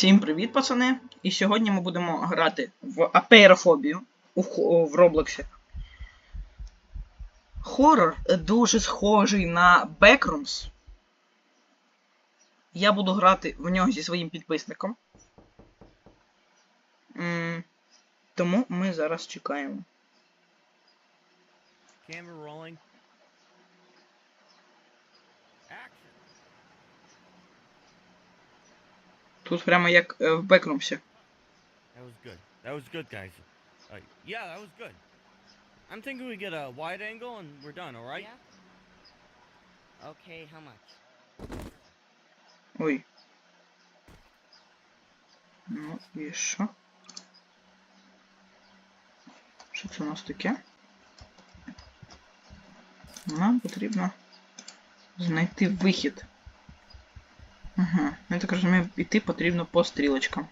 Всім привіт, пацани! І сьогодні ми будемо грати в апейрофобію у, в Роблоксі. Хорор дуже схожий на Backrooms. Я буду грати в нього зі своїм підписником. Тому ми зараз чекаємо. Camera rolling. Тут прямо як е, в Бекрумсі. That was good. That was good, guys. Uh, yeah, that was good. I'm thinking we get a wide angle and we're done, all right? Yeah. Okay, how much? Ой. Ну і що? Що це у нас таке? Нам потрібно знайти вихід. Ага, я так розумію, іти потрібно по стрілочкам.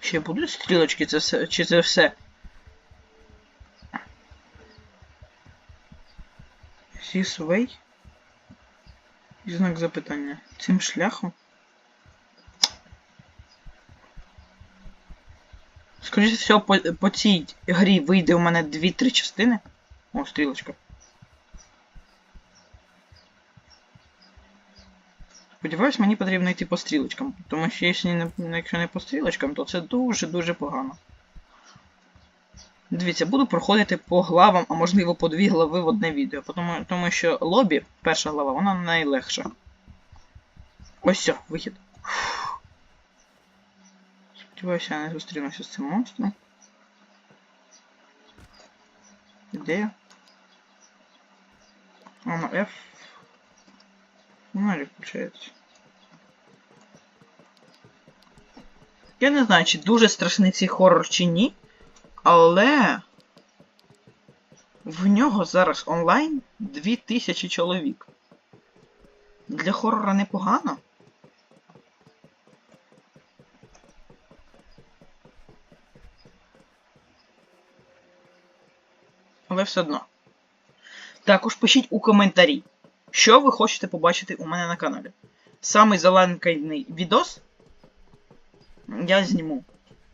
Ще будуть стрілочки, це все, чи це все? This way? Знак запитання. Цим шляхом? Скоріше всього, по, по цій грі вийде у мене 2-3 частини. О, стрілочка. Сподіваюсь, мені потрібно йти по стрілочкам, тому що якщо не, якщо не по стрілочкам, то це дуже-дуже погано. Дивіться, буду проходити по главам, а можливо по дві глави в одне відео, тому, тому що лобі, перша глава, вона найлегша. Ось все, вихід. Сподіваюся, я не зустрінуся з цим монстром. Де я? А, на F. Фонарик включається. Я не знаю, чи дуже страшний цей хорор чи ні, але в нього зараз онлайн 2000 чоловік. Для хорора непогано. Але все одно. Також пишіть у коментарі, що ви хочете побачити у мене на каналі. Самий заланканий відос. Я зніму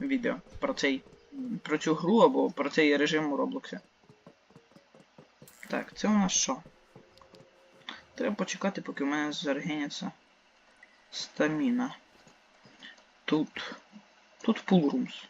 відео про цей. Про цю гру або про цей режим у Роблоксі. Так, це у нас що? Треба почекати, поки в мене зарегеняться стаміна. Тут. Тут пулрумс.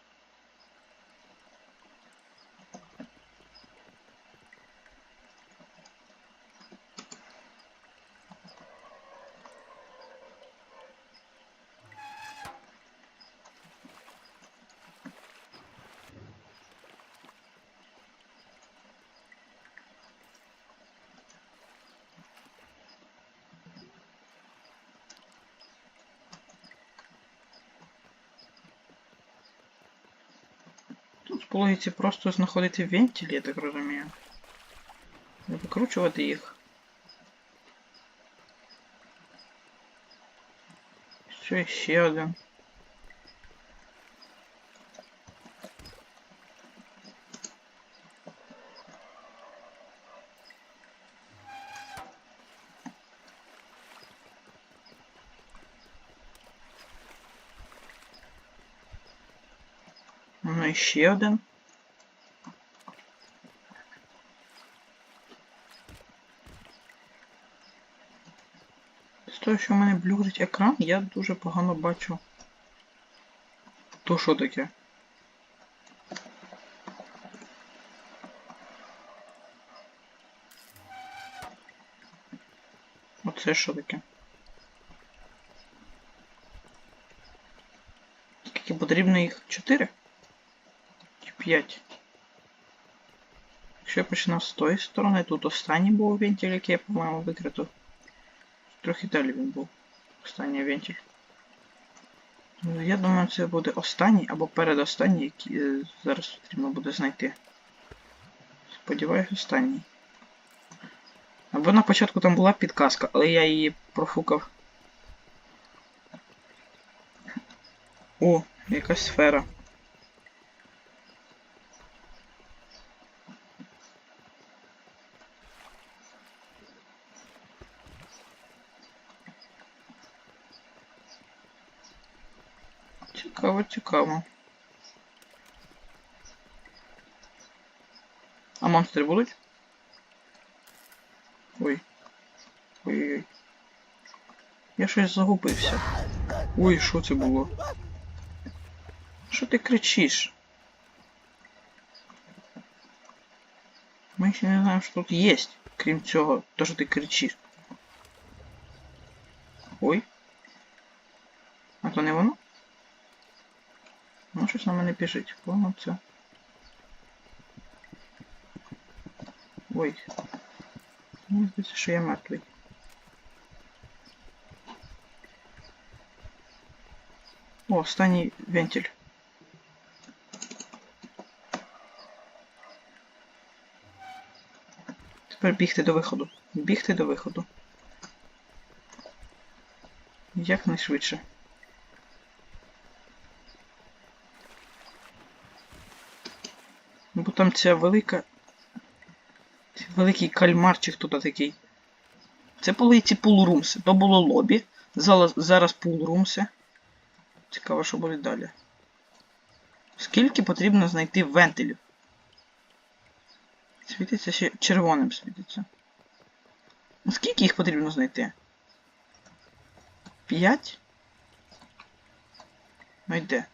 Тут по логіці просто знаходити вентилі, я так розумію. І викручувати їх. Що ще один. Ну і ще один. З того, що в мене блюрить екран, я дуже погано бачу. То що таке? Оце що таке? Скільки потрібно їх? Чотири? Чи п'ять? Якщо я починав з тої сторони, тут останній був вентиль, який я, по-моєму, викрито. Трохи далі він був. Останній вентиль. Ну, Я думаю, це буде останній або передостанній, який е, зараз потрібно буде знайти. Сподіваюсь, останній. Або на початку там була підказка, але я її профукав. О, якась сфера. Цікаво, цікаво. А монстри будуть? Ой. Ой-ой-ой. Я щось загубився. Ой, що це було? Що ти кричиш? Ми ще не знаємо, що тут є, крім цього, то, що ти кричиш. Ой. А то не воно? На мене біжить. Воно це. Ой. Мені здається, що я мертвий. О, останній вентиль. Тепер бігти до виходу. Бігти до виходу. Якнайшвидше. Там ця велика. Великий кальмарчик тут такий. Це були ці пулрумси. То було лобі. Зараз, зараз пулрумси. Цікаво, що буде далі. Скільки потрібно знайти вентилів? Світиться ще червоним світиться. Ну, Скільки їх потрібно знайти? П'ять? Ну йде.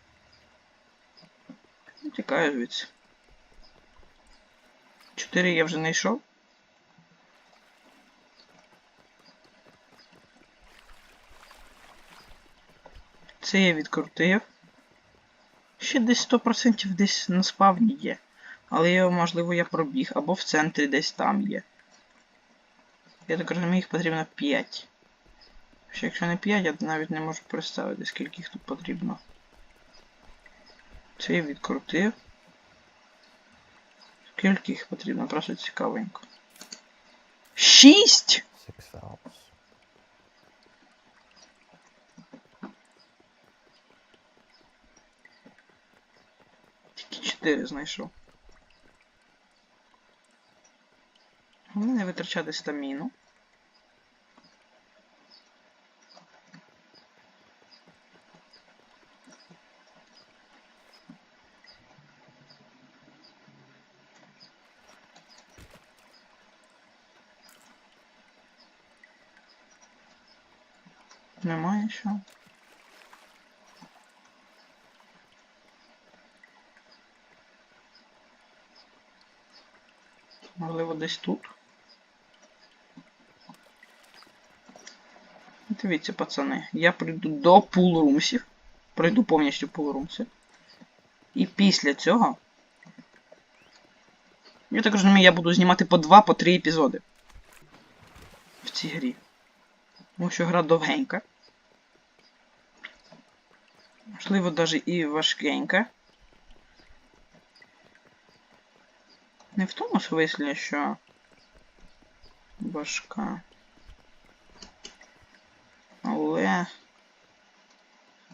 Ну, тікаю звідси. Чотири я вже знайшов. Це я відкрутив. Ще десь 100% десь на спавні є. Але його, можливо, я пробіг, або в центрі десь там є. Я так розумію, їх потрібно 5. Ще якщо не 5, я навіть не можу представити, скільки їх тут потрібно. Це я відкрутив. Скільки їх потрібно, просто цікавенько. 6! Six. Тільки 4 знайшов. Головне не витрачати стаміну. Що. Можливо, десь тут. Дивіться, пацани, я прийду до пулрумсів. Пройду повністю пулрумси. І після цього. Я так розумію, я буду знімати по 2 по 3 епізоди. В цій грі. Тому що гра довгенька. Можливо, навіть і важкенька. Не в тому смислі, що важка. Але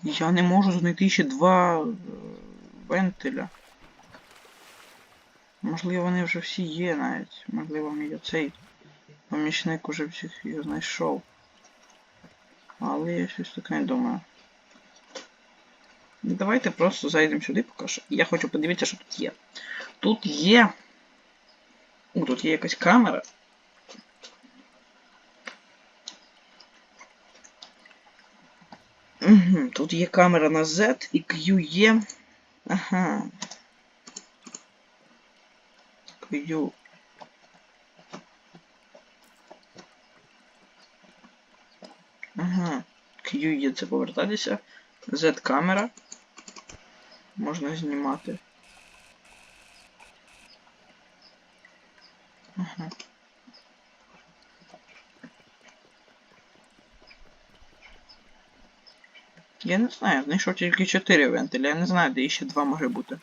я не можу знайти ще два е, вентиля. Можливо, вони вже всі є навіть. Можливо, мій оцей помічник уже всіх їх знайшов. Але я щось таке не думаю. Давайте просто зайдемо сюди поки що. Я хочу подивитися, що тут є. Тут є. О, тут є якась камера. Тут є камера на Z і Q є. Ага. Q. Ага. Q є це повертатися. Z камера. Можна знімати. Ага. Я не знаю, знайшов тільки 4 вентиля, я не знаю, де ще 2 може бути.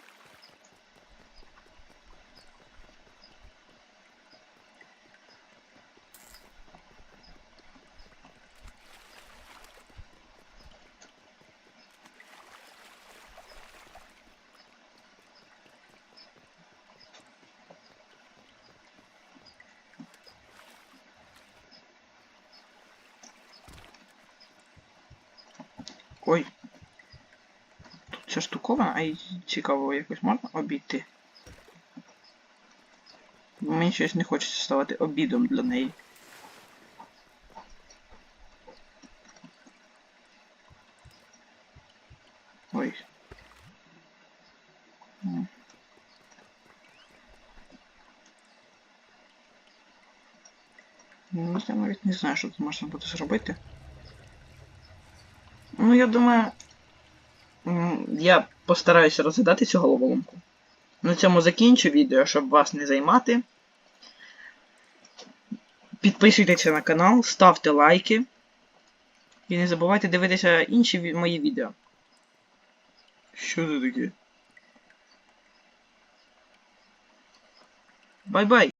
Ой. Тут ця штукована, а й цікаво, якось можна обійти. Мені щось не хочеться ставати обідом для неї. Ой. Ну, я навіть не знаю, що тут можна буде зробити. Ну, я думаю, я постараюся розгадати цю головоломку. На цьому закінчу відео, щоб вас не займати. Підписуйтеся на канал, ставте лайки. І не забувайте дивитися інші мої відео. Що це таке? Бай-бай!